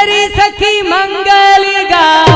તારી સખી મંગલ ગા.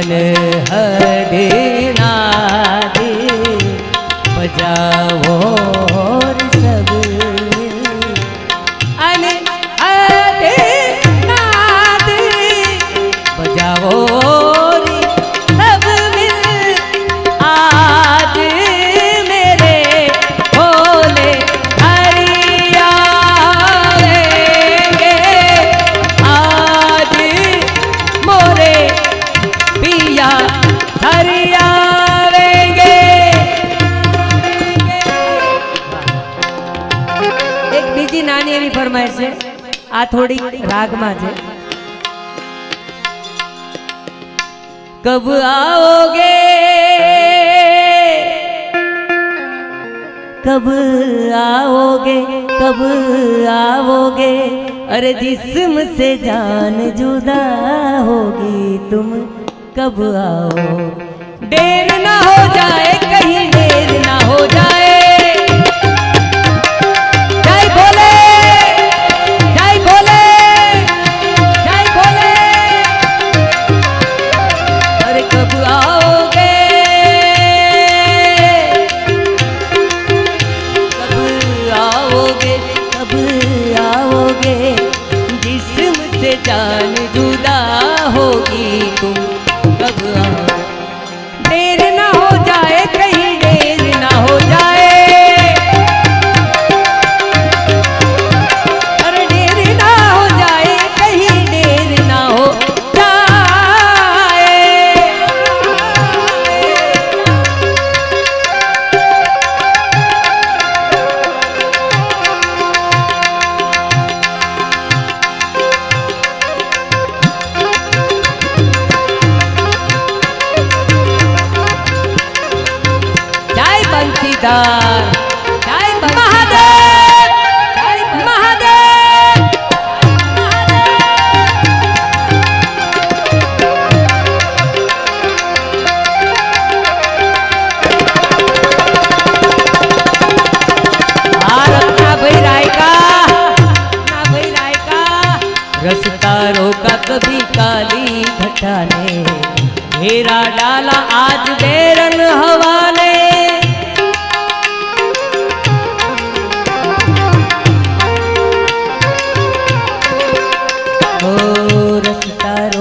عليها. राग माजे कब आओगे? कब आओगे? कब आओगे? अरे जिस्म से जान जुदा होगी तुम। कब आओ? देर ना हो जाए, कहीं देर ना हो जाए।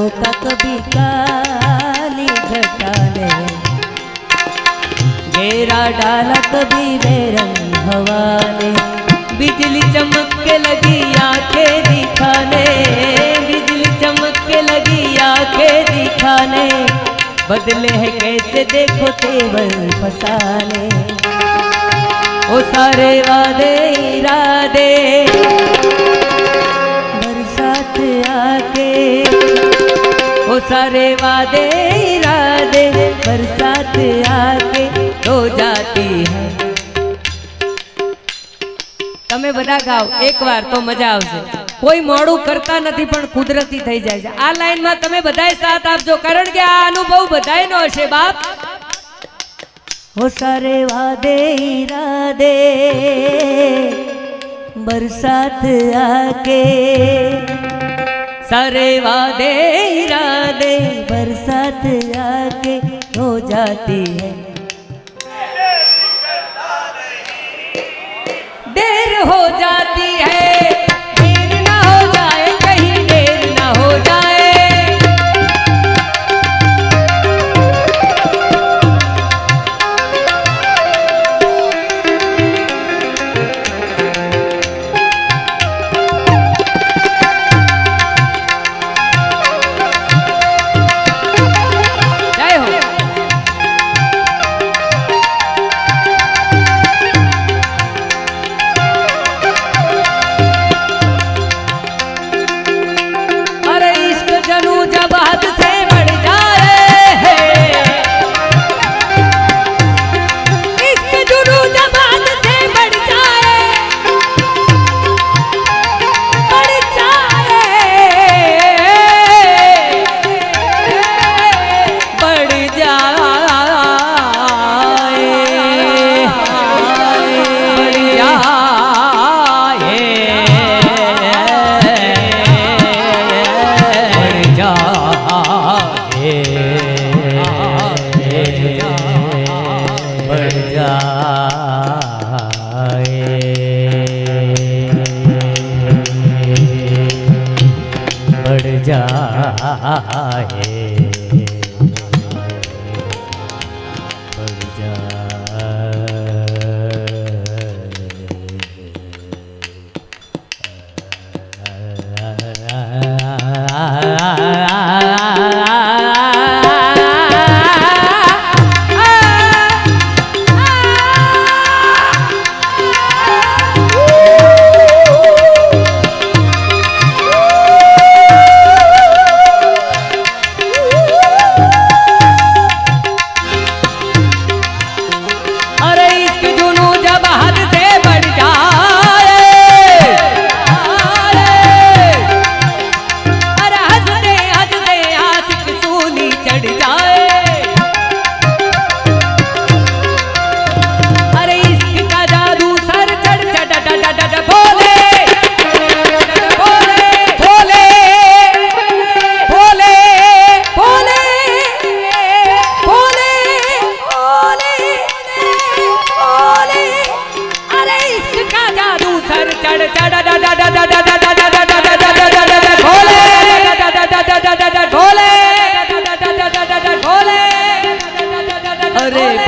रोका कभी काली घटा ने घेरा डाला कभी बेरंग हवाले बिजली चमक के लगी आँखें दिखाने। बिजली चमक के लगी आँखें दिखाने। बदले है कैसे देखो तेवर फसाने। ओ सारे वादे, इरादे सारे वादे इरादे बरसात आके हो जाती है તમે બધા ગાઓ એકવાર તો મજા આવશે કોઈ મોડું કરતા નથી પણ કુદરતી થઈ જાય છે આ લાઈનમાં તમે બધાય સાથ આપજો કારણ કે આ અનુભવ બધાયનો હશે બાપ હો સારે વાદે ઈરાદે बरसात आके सारे वादे इरादे बरसात आके हो जाती है देर हो जाती है है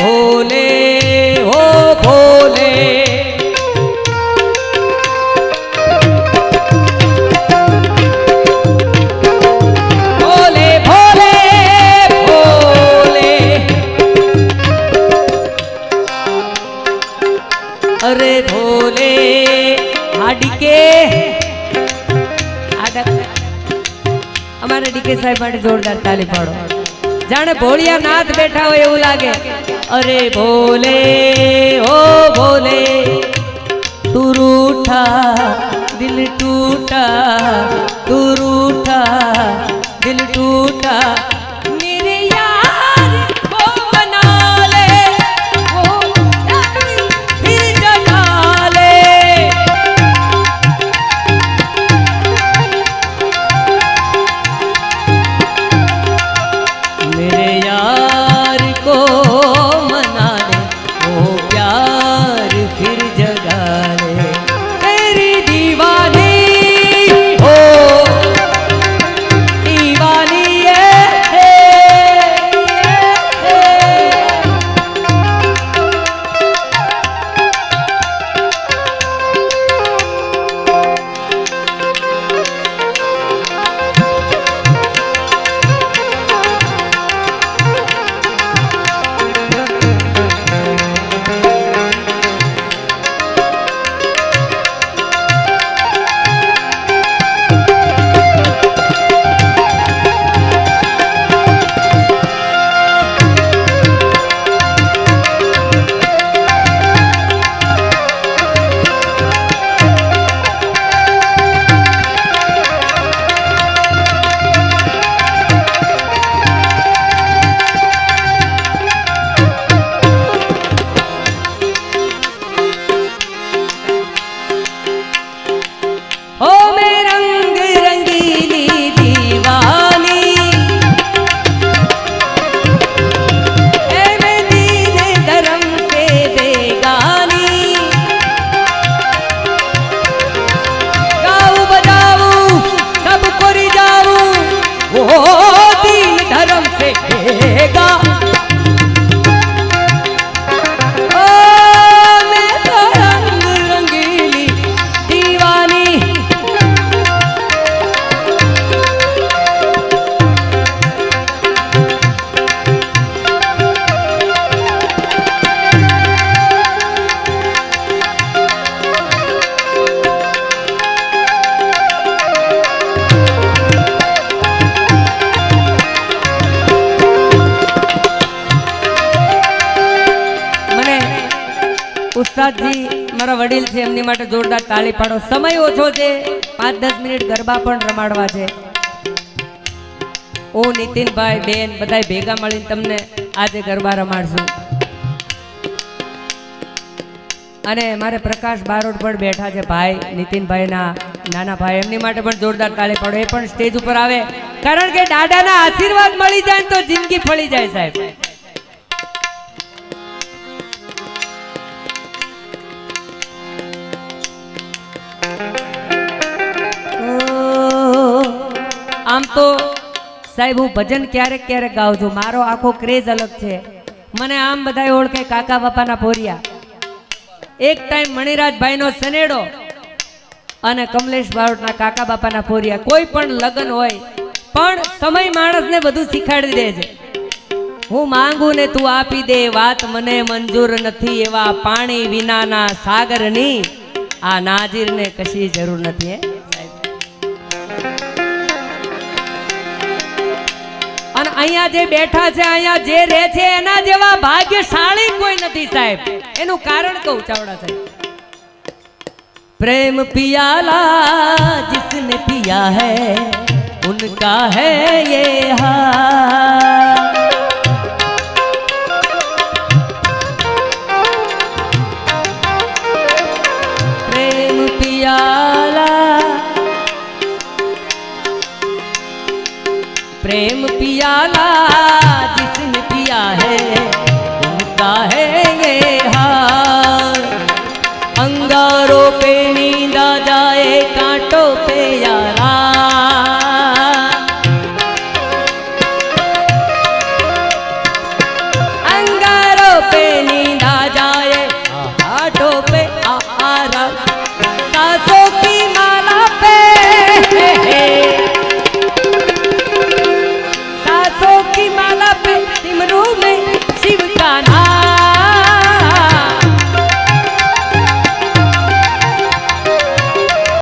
ભોલે હો ભોલે. અરે ભોલે હાડીકે અમારા ડીકે સાહેબ માટે જોરદાર તાલી પાડો. જાણે ભોળિયા નાથ બેઠા હોય એવું લાગે. અરે ભોલે, ઓ ભોલે તું રૂઠા દિલ ટૂટા તું દિલ ટૂટા ઉસ્તાદજી મારા વડીલ છે, એમની માટે જોરદાર તાળી પાડો. સમય ઓછો છે પાંચ દસ મિનિટ ગરબા પણ રમાડવા છે. હું નીતિનભાઈ, બેન બધા ભેગા મળીને તમને આજે ગરબા રમાડશું. અને મારે પ્રકાશ બારોટ પણ બેઠા છે, ભાઈ, નીતિનભાઈના નાના ભાઈ, એમની માટે પણ જોરદાર તાળી પાડો. એ પણ સ્ટેજ ઉપર આવે. કારણ કે દાદાના આશીર્વાદ મળી જાય તો જિંદગી ફળી જાય સાહેબ. સાહેબ, હું ભજન ક્યારેક ક્યારેક ગાઉં છું. મારો આખો ક્રેઝ અલગ છે. મને આમ બધાય ઓળખે કાકા બાપાના ભોરિયા. એક ટાઈમ મણિરાજભાઈનો સનેડો અને કમલેશ બારોટના કાકા બાપાના ભોરિયા. કોઈ પણ લગ્ન હોય, પણ સમય માણસને બધું શીખાડી દે છે. હું માંગુ ને તું આપી દે વાત, મને મંજૂર નથી એવા પાણી વિનાના સાગરની. આ નાજીરને કશી જરૂર નથી, હે? અને અહીંયા જે બેઠા છે, અહીંયા જે રહે છે, એના જેવા ભાગ્યશાળી કોઈ નથી સાહેબ. એનું કારણ કહું, ચાવડા સાહેબ. પ્રેમ પિયાલા જિસને પિયા હૈ, ઉનકા હૈ યે હાલ प्याला जिसने पिया है उनका है ये हाल अंगारों पे नींदा जा